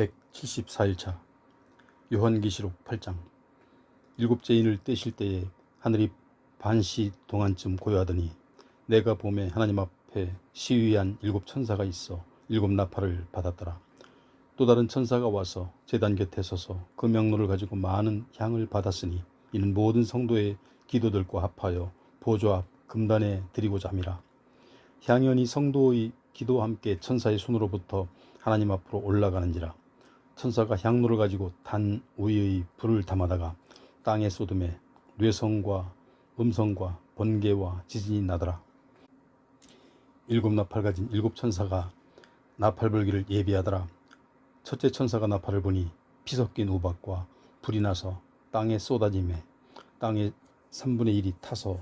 174일차 요한계시록 8장 일곱째 인을 떼실 때에 하늘이 반시 동안쯤 고요하더니 내가 봄에 하나님 앞에 시위한 일곱 천사가 있어 일곱 나팔을 받았더라. 또 다른 천사가 와서 제단 곁에 서서 그 명로를 가지고 많은 향을 받았으니 이는 모든 성도의 기도들과 합하여 보좌 앞 금단에 드리고자 함이라. 향연이 성도의 기도와 함께 천사의 손으로부터 하나님 앞으로 올라가는지라. 천사가 향로를 가지고 단 위의 불을 담아다가 땅에 쏟음에 뇌성과 음성과 번개와 지진이 나더라. 일곱 나팔 가진 일곱 천사가 나팔 불기를 예비하더라. 첫째 천사가 나팔을 보니 피 섞인 우박과 불이 나서 땅에 쏟아짐에 땅의 3분의 1이 타서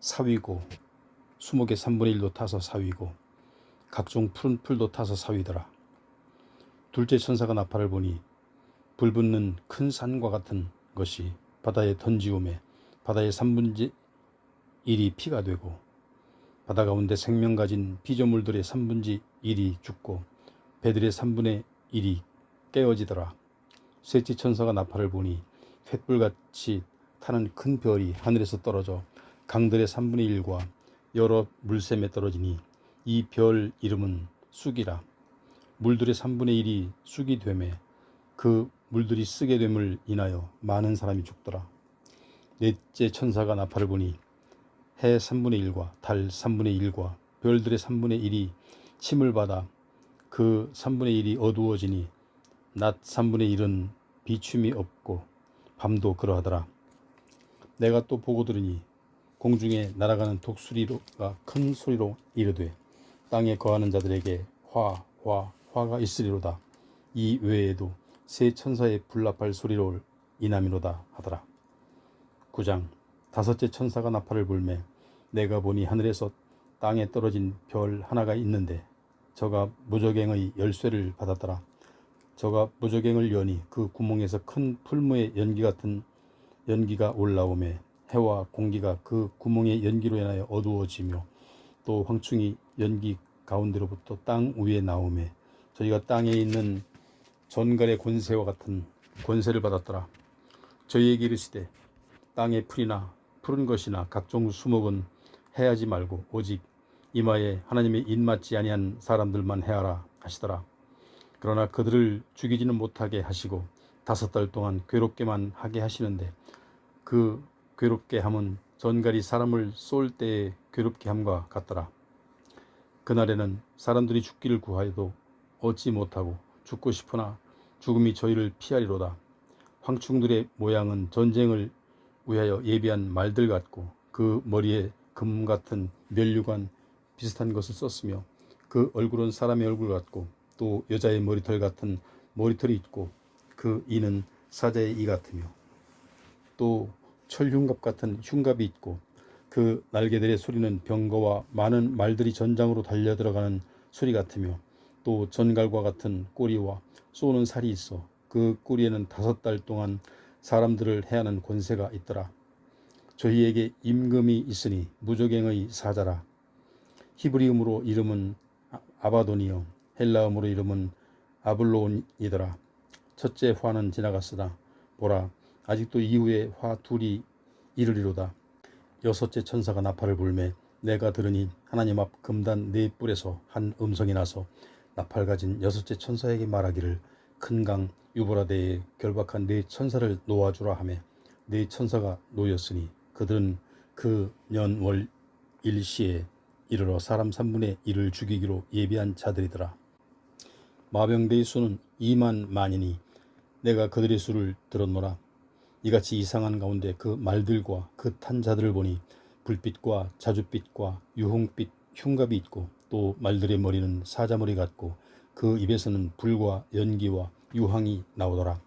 사위고 수목의 3분의 1도 타서 사위고 각종 푸른 풀도 타서 사위더라. 둘째 천사가 나팔을 보니 불붙는 큰 산과 같은 것이 바다에 던지움에 바다의 3분의 1이 피가 되고 바다 가운데 생명 가진 피조물들의 3분의 1이 죽고 배들의 3분의 1이 깨어지더라. 셋째 천사가 나팔을 보니 횃불같이 타는 큰 별이 하늘에서 떨어져 강들의 3분의 1과 여러 물샘에 떨어지니 이 별 이름은 쑥이라. 물들의 3분의 1이 쑥이 되매 그 물들이 쓰게 됨을 인하여 많은 사람이 죽더라. 넷째 천사가 나팔을 보니 해 3분의 1과 달 3분의 1과 별들의 3분의 1이 침을 받아 그 3분의 1이 어두워지니 낮 3분의 1은 비춤이 없고 밤도 그러하더라. 내가 또 보고 들으니 공중에 날아가는 독수리가 큰 소리로 이르되 땅에 거하는 자들에게 화, 화, 화가 있으리로다. 이 외에도 세 천사의 불나팔 소리로 이남이로다 하더라. 9장 다섯째 천사가 나팔을 불매 내가 보니 하늘에서 땅에 떨어진 별 하나가 있는데 저가 무적행의 열쇠를 받았더라. 저가 무적행을 여니 그 구멍에서 큰 풀무의 연기 같은 연기가 올라오매 해와 공기가 그 구멍의 연기로 인하여 어두워지며 또 황충이 연기 가운데로부터 땅 위에 나오매 저희가 땅에 있는 전갈의 권세와 같은 권세를 받았더라. 저희에게 이르시되 땅의 풀이나 푸른 것이나 각종 수목은 해하지 말고 오직 이마에 하나님의 입맞지 아니한 사람들만 해하라 하시더라. 그러나 그들을 죽이지는 못하게 하시고 다섯 달 동안 괴롭게만 하게 하시는데 그 괴롭게 함은 전갈이 사람을 쏠 때에 괴롭게 함과 같더라. 그날에는 사람들이 죽기를 구하여도 얻지 못하고 죽고 싶으나 죽음이 저희를 피하리로다. 황충들의 모양은 전쟁을 위하여 예비한 말들 같고 그 머리에 금 같은 면류관 비슷한 것을 썼으며 그 얼굴은 사람의 얼굴 같고 또 여자의 머리털 같은 머리털이 있고 그 이는 사자의 이 같으며 또 철흉갑 같은 흉갑이 있고 그 날개들의 소리는 병거와 많은 말들이 전장으로 달려 들어가는 소리 같으며 또 전갈과 같은 꼬리와 쏘는 살이 있어 그 꼬리에는 다섯 달 동안 사람들을 해하는 권세가 있더라. 저희에게 임금이 있으니 무적행의 사자라. 히브리음으로 이름은 아바돈이요 헬라음으로 이름은 아블론이더라. 첫째 화는 지나갔으나 보라 아직도 이후에 화 둘이 이르리로다. 여섯째 천사가 나팔을 불매 내가 들으니 하나님 앞 금단 네 뿔에서 한 음성이 나서 나팔 가진 여섯째 천사에게 말하기를 큰 강 유보라데에 결박한 네 천사를 놓아주라 하매 네 천사가 놓였으니 그들은 그 년월 일시에 이르러 사람 3분의 1을 죽이기로 예비한 자들이더라. 마병대의 수는 2만 만이니 내가 그들의 수를 들었노라. 이같이 이상한 가운데 그 말들과 그 탄 자들을 보니 불빛과 자줏빛과 유홍빛 흉갑이 있고 또 말들의 머리는 사자머리 같고 그 입에서는 불과 연기와 유황이 나오더라.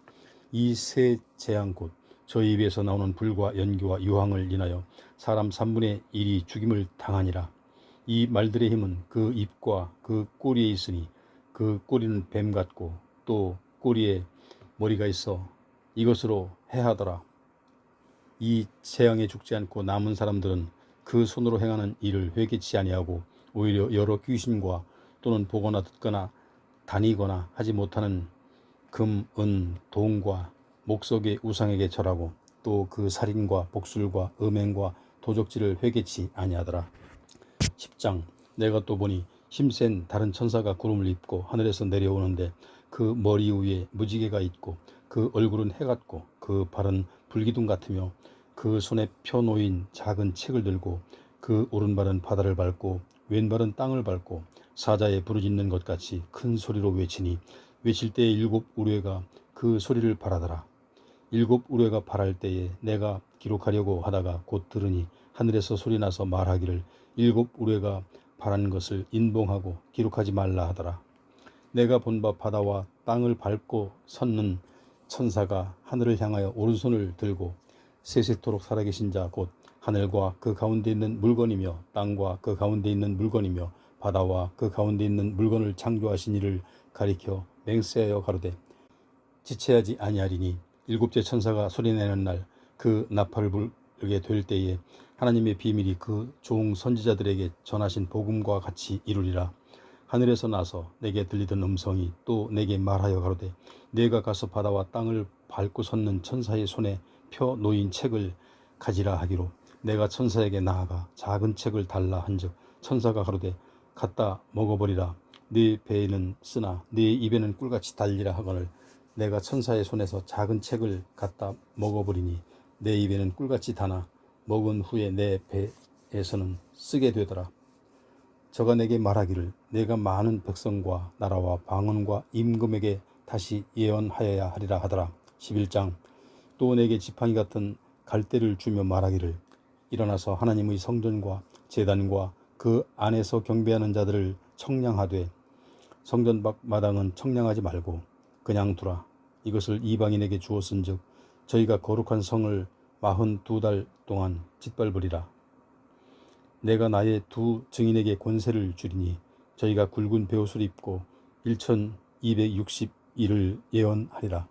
이 세 재앙 곧저 입에서 나오는 불과 연기와 유황을 인하여 사람 3분의 1이 죽임을 당하니라. 이 말들의 힘은 그 입과 그 꼬리에 있으니 그 꼬리는 뱀 같고 또 꼬리에 머리가 있어 이것으로 해하더라. 이 재앙에 죽지 않고 남은 사람들은 그 손으로 행하는 일을 회개치 아니하고 오히려 여러 귀신과 또는 보거나 듣거나 다니거나 하지 못하는 금, 은, 돈과 목석의 우상에게 절하고 또 그 살인과 복술과 음행과 도적질을 회개치 아니하더라. 10장 내가 또 보니 힘센 다른 천사가 구름을 입고 하늘에서 내려오는데 그 머리 위에 무지개가 있고 그 얼굴은 해 같고 그 발은 불기둥 같으며 그 손에 펴 놓인 작은 책을 들고 그 오른발은 바다를 밟고 왼발은 땅을 밟고 사자에 부르짖는 것 같이 큰 소리로 외치니 외칠 때에 일곱 우레가 그 소리를 바라더라. 일곱 우레가 바랄 때에 내가 기록하려고 하다가 곧 들으니 하늘에서 소리 나서 말하기를 일곱 우레가 바란 것을 인봉하고 기록하지 말라 하더라. 내가 본 바 바다와 땅을 밟고 섰는 천사가 하늘을 향하여 오른손을 들고 세세토록 살아계신 자 곧 하늘과 그 가운데 있는 물건이며 땅과 그 가운데 있는 물건이며 바다와 그 가운데 있는 물건을 창조하신 이를 가리켜 맹세하여 가로되 지체하지 아니하리니 일곱째 천사가 소리내는 날 그 나팔을 불게 될 때에 하나님의 비밀이 그 종 선지자들에게 전하신 복음과 같이 이루리라. 하늘에서 나서 내게 들리던 음성이 또 내게 말하여 가로되 내가 가서 바다와 땅을 밟고 섰는 천사의 손에 펴 놓인 책을 가지라 하기로 내가 천사에게 나아가 작은 책을 달라 한즉 천사가 가로되 갖다 먹어버리라. 네 배에는 쓰나 네 입에는 꿀같이 달리라 하거늘. 내가 천사의 손에서 작은 책을 갖다 먹어버리니 내 입에는 꿀같이 다나 먹은 후에 내 배에서는 쓰게 되더라. 저가 내게 말하기를 내가 많은 백성과 나라와 방언과 임금에게 다시 예언하여야 하리라 하더라. 11장. 또 내게 지팡이 같은 갈대를 주며 말하기를 일어나서 하나님의 성전과 제단과 그 안에서 경배하는 자들을 청량하되 성전 밖 마당은 청량하지 말고 그냥 두라. 이것을 이방인에게 주었은즉 저희가 거룩한 성을 마흔 두 달 동안 짓밟으리라. 내가 나의 두 증인에게 권세를 주리니 저희가 굵은 베옷을 입고 1260일을 예언하리라.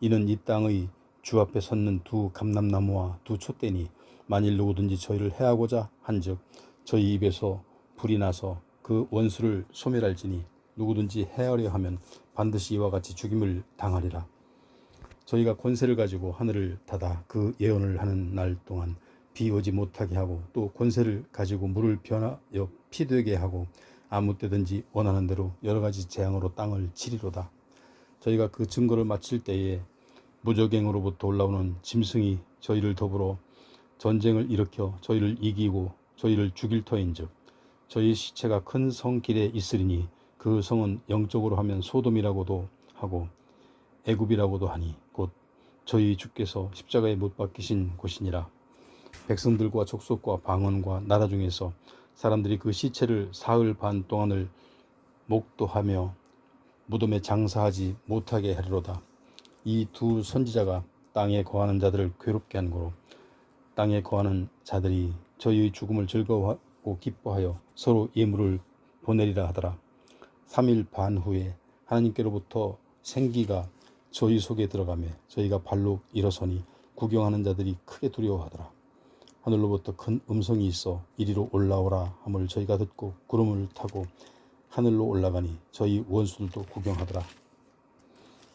이는 이 땅의 주 앞에 섰는 두 감람나무와 두 촛대니 만일 누구든지 저희를 해하고자 한즉 저희 입에서 불이 나서 그 원수를 소멸할지니 누구든지 해하려 하면 반드시 이와 같이 죽임을 당하리라. 저희가 권세를 가지고 하늘을 닫아 그 예언을 하는 날 동안 비 오지 못하게 하고 또 권세를 가지고 물을 변하여 피되게 하고 아무 때든지 원하는 대로 여러 가지 재앙으로 땅을 치리로다. 저희가 그 증거를 마칠 때에 무적행으로부터 올라오는 짐승이 저희를 더불어 전쟁을 일으켜 저희를 이기고 저희를 죽일 터인즉 저희 시체가 큰 성 길에 있으리니 그 성은 영적으로 하면 소돔이라고도 하고 애굽이라고도 하니 곧 저희 주께서 십자가에 못 박히신 곳이니라. 백성들과 족속과 방언과 나라 중에서 사람들이 그 시체를 사흘 반 동안을 목도하며 무덤에 장사하지 못하게 하리로다. 이 두 선지자가 땅에 거하는 자들을 괴롭게 한 거로 땅에 거하는 자들이 저희의 죽음을 즐거워하고 기뻐하여 서로 예물을 보내리라 하더라. 3일 반 후에 하나님께로부터 생기가 저희 속에 들어가며 저희가 발로 일어서니 구경하는 자들이 크게 두려워하더라. 하늘로부터 큰 음성이 있어 이리로 올라오라 함을 저희가 듣고 구름을 타고 하늘로 올라가니 저희 원수들도 구경하더라.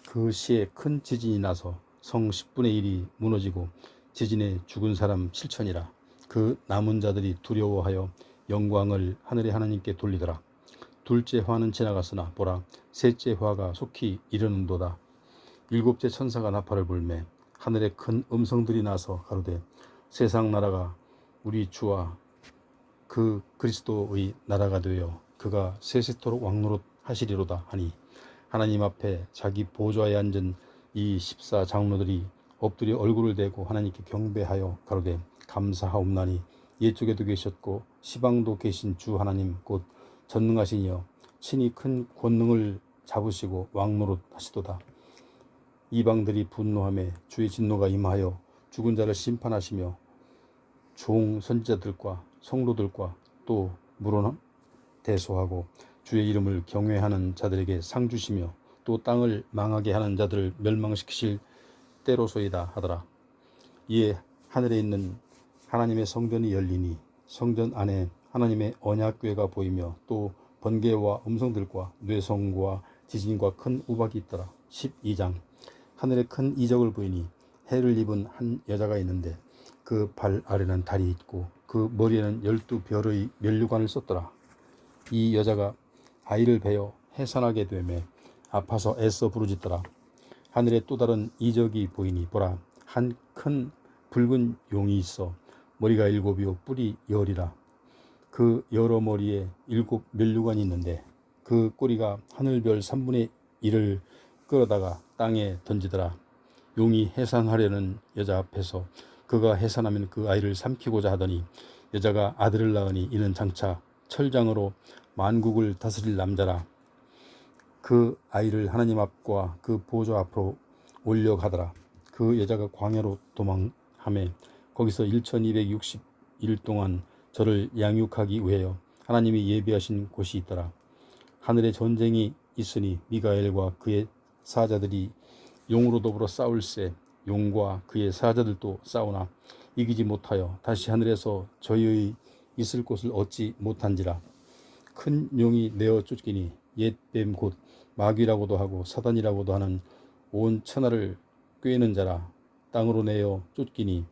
그 시에 큰 지진이 나서 성 10분의 1이 무너지고 지진에 죽은 사람 7천이라 그 남은 자들이 두려워하여 영광을 하늘의 하나님께 돌리더라. 둘째 화는 지나갔으나 보라 셋째 화가 속히 이르는도다. 일곱째 천사가 나팔을 불매 하늘에 큰 음성들이 나서 가로되 세상 나라가 우리 주와 그 그리스도의 나라가 되어 그가 세세토록 왕노릇 하시리로다 하니 하나님 앞에 자기 보좌에 앉은 이 십사 장로들이 엎드려 얼굴을 대고 하나님께 경배하여 가로되 감사하옵나니 옛쪽에도 계셨고 시방도 계신 주 하나님 곧 전능하시니여 친히 큰 권능을 잡으시고 왕노릇 하시도다. 이방들이 분노함에 주의 진노가 임하여 죽은 자를 심판하시며 종 선지자들과 성로들과 또 물론 대소하고 주의 이름을 경외하는 자들에게 상 주시며 또 땅을 망하게 하는 자들을 멸망시키실 때로소이다 하더라. 이에 하늘에 있는 하나님의 성전이 열리니 성전 안에 하나님의 언약궤가 보이며 또 번개와 음성들과 뇌성과 지진과 큰 우박이 있더라. 12장 하늘에 큰 이적을 보이니 해를 입은 한 여자가 있는데 그 발 아래는 달이 있고 그 머리에는 열두 별의 면류관을 썼더라. 이 여자가 아이를 베어 해산하게 되매 아파서 애써 부르짖더라. 하늘에 또 다른 이적이 보이니 보라 한 큰 붉은 용이 있어 머리가 일곱이요 뿔이 열이라 그 여러 머리에 일곱 면류관이 있는데 그 꼬리가 하늘별 3분의 1을 끌어다가 땅에 던지더라. 용이 해산하려는 여자 앞에서 그가 해산하면 그 아이를 삼키고자 하더니 여자가 아들을 낳으니 이는 장차 철장으로 만국을 다스릴 남자라. 그 아이를 하나님 앞과 그 보좌 앞으로 올려가더라. 그 여자가 광야로 도망함에 거기서 1260일 동안 저를 양육하기 위하여 하나님이 예비하신 곳이 있더라. 하늘에 전쟁이 있으니 미가엘과 그의 사자들이 용으로 더불어 싸울세 용과 그의 사자들도 싸우나 이기지 못하여 다시 하늘에서 저희의 있을 곳을 얻지 못한지라 큰 용이 내어 쫓기니 옛뱀 곧 마귀라고도 하고 사단이라고도 하는 온 천하를 꿰는 자라 땅으로 내어 쫓기니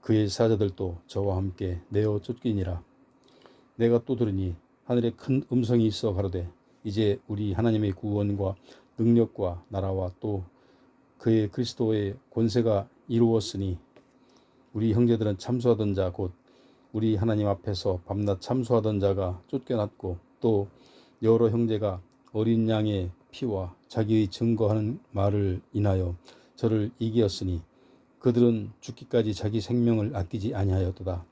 그의 사자들도 저와 함께 내어 쫓기니라. 내가 또 들으니 하늘에 큰 음성이 있어 가로되 이제 우리 하나님의 구원과 능력과 나라와 또 그의 그리스도의 권세가 이루었으니 우리 형제들은 참수하던 자 곧 우리 하나님 앞에서 밤낮 참수하던 자가 쫓겨났고 또 여러 형제가 어린 양의 피와 자기의 증거하는 말을 인하여 저를 이기었으니 그들은 죽기까지 자기 생명을 아끼지 아니하였도다.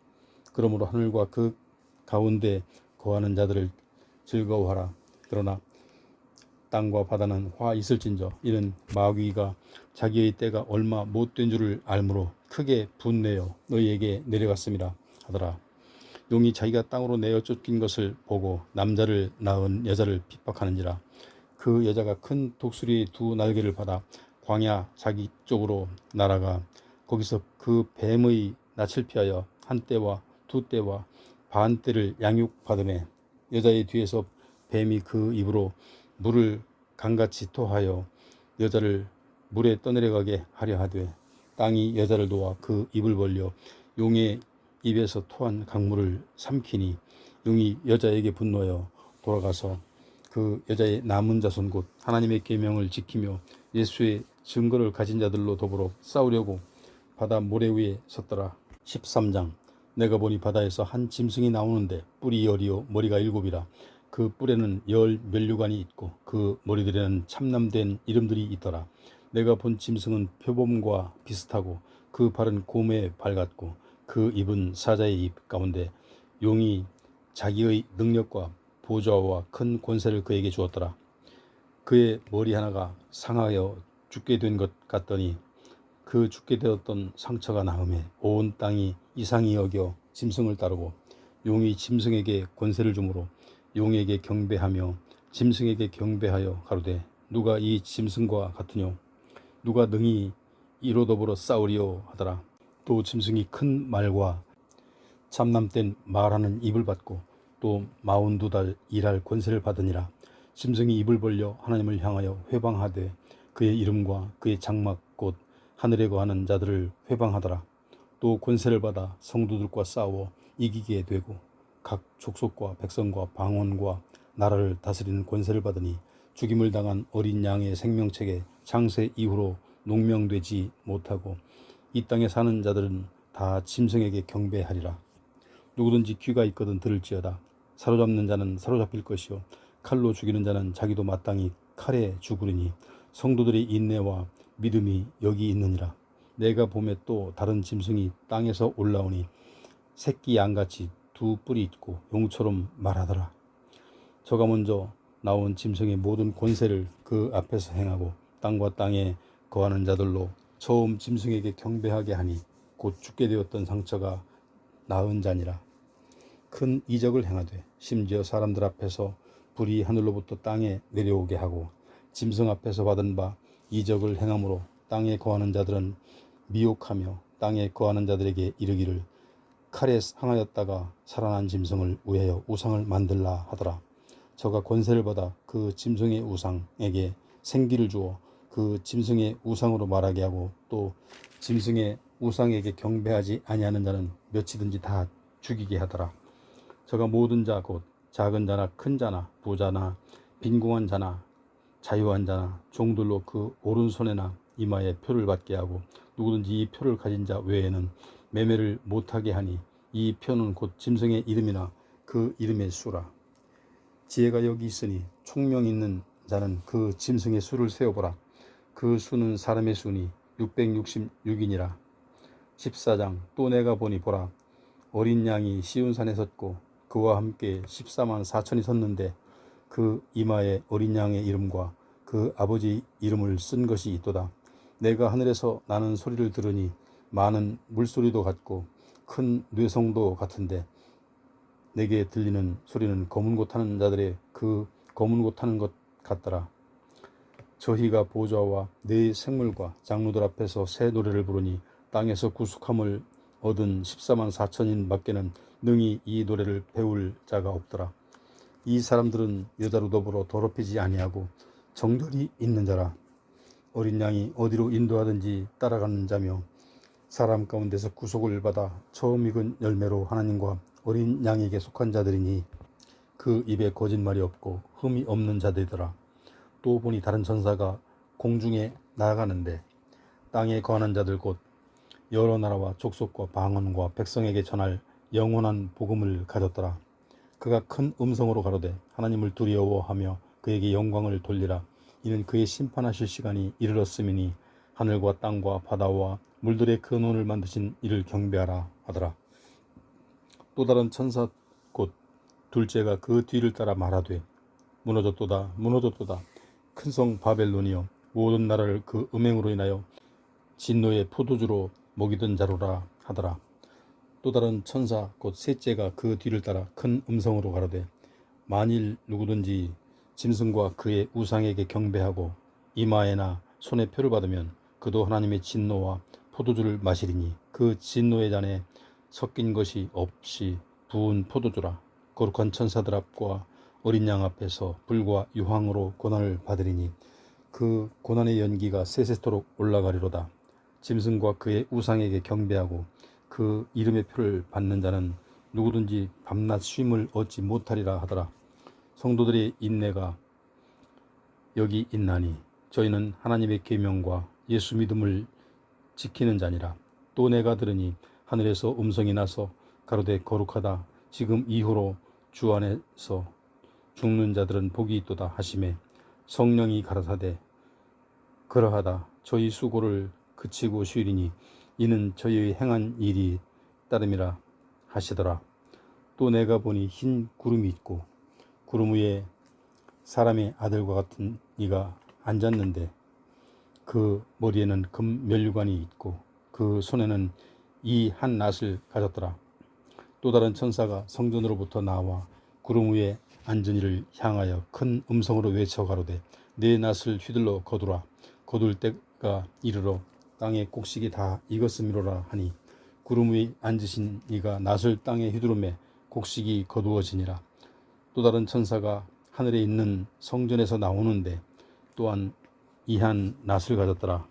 그러므로 하늘과 그 가운데 거하는 자들을 즐거워하라. 그러나 땅과 바다는 화 있을진저 이는 마귀가 자기의 때가 얼마 못된 줄을 알므로 크게 분내어 너희에게 내려갔습니다 하더라. 용이 자기가 땅으로 내어 쫓긴 것을 보고 남자를 낳은 여자를 핍박하는지라 그 여자가 큰 독수리의 두 날개를 받아 광야 자기 쪽으로 날아가 거기서 그 뱀의 낯을 피하여 한 때와 두 때와 반 때를 양육받음에 여자의 뒤에서 뱀이 그 입으로 물을 강같이 토하여 여자를 물에 떠내려가게 하려 하되 땅이 여자를 놓아 그 입을 벌려 용의 입에서 토한 강물을 삼키니 용이 여자에게 분노하여 돌아가서 그 여자의 남은 자손 곧 하나님의 계명을 지키며 예수의 증거를 가진 자들로 더불어 싸우려고 바다 모래 위에 섰더라. 13장 내가 보니 바다에서 한 짐승이 나오는데 뿔이 열이요 머리가 일곱이라 그 뿔에는 열 면류관이 있고 그 머리들에는 참남된 이름들이 있더라. 내가 본 짐승은 표범과 비슷하고 그 발은 곰의 발 같고 그 입은 사자의 입 가운데 용이 자기의 능력과 보좌와 큰 권세를 그에게 주었더라. 그의 머리 하나가 상하여 죽게 된 것 같더니 그 죽게 되었던 상처가 나음에 온 땅이 이상히 여겨 짐승을 따르고 용이 짐승에게 권세를 주므로 용에게 경배하며 짐승에게 경배하여 가로되 누가 이 짐승과 같으뇨 누가 능히 이로 더불어 싸우리요 하더라 또 짐승이 큰 말과 참남된 말하는 입을 받고 또 마흔두 달 일할 권세를 받으니라. 짐승이 입을 벌려 하나님을 향하여 회방하되 그의 이름과 그의 장막 곧 하늘에 거하는 자들을 회방하더라. 또 권세를 받아 성도들과 싸워 이기게 되고 각 족속과 백성과 방언과 나라를 다스리는 권세를 받으니 죽임을 당한 어린 양의 생명책에 장세 이후로 농명되지 못하고 이 땅에 사는 자들은 다 짐승에게 경배하리라. 누구든지 귀가 있거든 들을지어다. 사로잡는 자는 사로잡힐 것이요 칼로 죽이는 자는 자기도 마땅히 칼에 죽으리니 성도들의 인내와 믿음이 여기 있느니라. 내가 봄에 또 다른 짐승이 땅에서 올라오니 새끼 양같이 두 뿔이 있고 용처럼 말하더라. 저가 먼저 나온 짐승의 모든 권세를 그 앞에서 행하고 땅과 땅에 거하는 자들로 처음 짐승에게 경배하게 하니 곧 죽게 되었던 상처가 나은 자니라. 큰 이적을 행하되 심지어 사람들 앞에서 불이 하늘로부터 땅에 내려오게 하고 짐승 앞에서 받은 바 이적을 행함으로 땅에 거하는 자들은 미혹하며 땅에 거하는 자들에게 이르기를 칼에 상하였다가 살아난 짐승을 위하여 우상을 만들라 하더라. 저가 권세를 받아 그 짐승의 우상에게 생기를 주어 그 짐승의 우상으로 말하게 하고 또 짐승의 우상에게 경배하지 아니하는 자는 몇이든지 다 죽이게 하더라. 저가 모든 자 곧 작은 자나 큰 자나 부자나 빈궁한 자나 자유한 자나 종들로 그 오른손에나 이마에 표를 받게 하고 누구든지 이 표를 가진 자 외에는 매매를 못하게 하니 이 표는 곧 짐승의 이름이나 그 이름의 수라. 지혜가 여기 있으니 총명 있는 자는 그 짐승의 수를 세어보라. 그 수는 사람의 수니 666이니라. 14장 또 내가 보니 보라 어린 양이 시온 산에 섰고 그와 함께 14만 4천이 섰는데 그 이마에 어린 양의 이름과 그 아버지 이름을 쓴 것이 있도다. 내가 하늘에서 나는 소리를 들으니 많은 물소리도 같고 큰 뇌성도 같은데 내게 들리는 소리는 검은 곳 타는 자들의 그 검은 곳 타는 것 같더라. 저희가 보좌와 네 생물과 장로들 앞에서 새 노래를 부르니 땅에서 구속함을 얻은 14만 4천인 밖에는 능히 이 노래를 배울 자가 없더라. 이 사람들은 여자로 더불어 더럽히지 아니하고 정결이 있는 자라. 어린 양이 어디로 인도하든지 따라가는 자며 사람 가운데서 구속을 받아 처음 익은 열매로 하나님과 어린 양에게 속한 자들이니 그 입에 거짓말이 없고 흠이 없는 자들이더라. 또 보니 다른 천사가 공중에 나아가는데 땅에 거하는 자들 곧 여러 나라와 족속과 방언과 백성에게 전할 영원한 복음을 가졌더라. 그가 큰 음성으로 가로되 하나님을 두려워하며 그에게 영광을 돌리라. 이는 그의 심판하실 시간이 이르렀음이니 하늘과 땅과 바다와 물들의 근원을 만드신 이를 경배하라 하더라. 또 다른 천사 곧 둘째가 그 뒤를 따라 말하되 무너졌도다 무너졌도다 큰 성 바벨론이여 모든 나라를 그 음행으로 인하여 진노의 포도주로 먹이던 자로라 하더라. 또 다른 천사 곧 셋째가 그 뒤를 따라 큰 음성으로 가로되 만일 누구든지 짐승과 그의 우상에게 경배하고 이마에나 손에 표를 받으면 그도 하나님의 진노와 포도주를 마시리니 그 진노의 잔에 섞인 것이 없이 부은 포도주라 거룩한 천사들 앞과 어린 양 앞에서 불과 유황으로 고난을 받으리니 그 고난의 연기가 세세토록 올라가리로다 짐승과 그의 우상에게 경배하고 그 이름의 표를 받는 자는 누구든지 밤낮 쉼을 얻지 못하리라 하더라. 성도들의 인내가 여기 있나니 저희는 하나님의 계명과 예수 믿음을 지키는 자니라. 또 내가 들으니 하늘에서 음성이 나서 가로되 거룩하다. 지금 이후로 주 안에서 죽는 자들은 복이 있도다 하심에 성령이 가라사대 그러하다. 저희 수고를 그치고 쉬리니 이는 저희의 행한 일이 따름이라 하시더라. 또 내가 보니 흰 구름이 있고 구름 위에 사람의 아들과 같은 이가 앉았는데 그 머리에는 금 면류관이 있고 그 손에는 이 한 낫을 가졌더라. 또 다른 천사가 성전으로부터 나와 구름 위에 앉은 이를 향하여 큰 음성으로 외쳐 가로되 내 낫을 휘둘러 거두라. 거둘 때가 이르러 땅의 곡식이 다 익었음이로라 하니 구름 위에 앉으신 이가 낫을 땅에 휘두르매 곡식이 거두어지니라. 또 다른 천사가 하늘에 있는 성전에서 나오는데 또한 이한 낫을 가졌더라.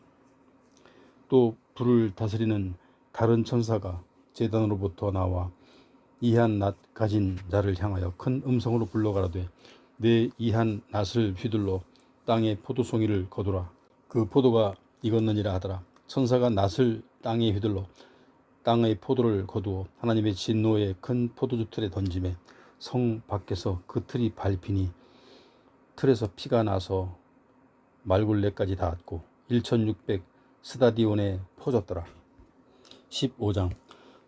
또 불을 다스리는 다른 천사가 제단으로부터 나와 이한 낫 가진 자를 향하여 큰 음성으로 불러가라되 내 이한 낫을 휘둘러 땅에 포도송이를 거두라. 그 포도가 익었느니라 하더라. 천사가 낫을 땅에 휘둘러 땅의 포도를 거두어 하나님의 진노의 큰 포도주 틀에 던짐에 성 밖에서 그 틀이 밟히니 틀에서 피가 나서 말굴레까지 닿았고 1600 스다디온에 퍼졌더라. 15장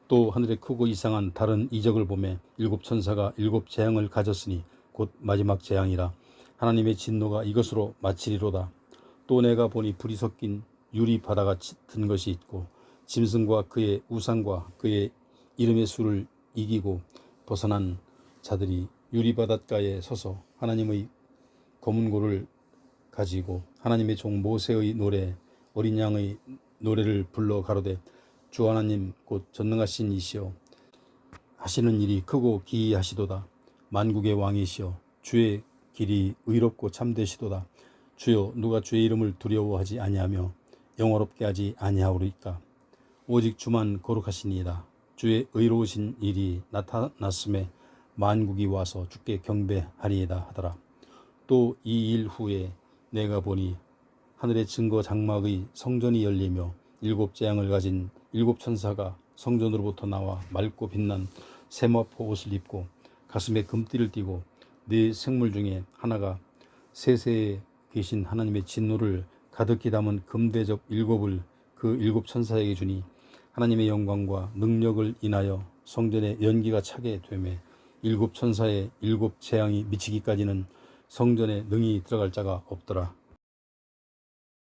또 하늘에 크고 이상한 다른 이적을 보매 일곱 천사가 일곱 재앙을 가졌으니 곧 마지막 재앙이라 하나님의 진노가 이것으로 마치리로다. 또 내가 보니 불이 섞인 유리 바다가 든 것이 있고 짐승과 그의 우상과 그의 이름의 수를 이기고 벗어난 자들이 유리 바닷가에 서서 하나님의 검은 고를 가지고 하나님의 종 모세의 노래 어린 양의 노래를 불러 가로되 주 하나님 곧 전능하신 이시여. 하시는 일이 크고 기이하시도다. 만국의 왕이시여 주의 길이 의롭고 참되시도다. 주여 누가 주의 이름을 두려워하지 아니하며 영화롭게 하지 아니하오리까? 오직 주만 거룩하시니이다. 주의 의로우신 일이 나타났음에 만국이 와서 주께 경배하리이다 하더라. 또 이 일 후에 내가 보니 하늘의 증거 장막의 성전이 열리며 일곱 재앙을 가진 일곱 천사가 성전으로부터 나와 맑고 빛난 세마포 옷을 입고 가슴에 금띠를 띠고 네 생물 중에 하나가 세세에 계신 하나님의 진노를 가득히 담은 금대접 일곱을 그 일곱 천사에게 주니 하나님의 영광과 능력을 인하여 성전에 연기가 차게 되매 일곱 천사의 일곱 재앙이 미치기까지는 성전에 능히 들어갈 자가 없더라.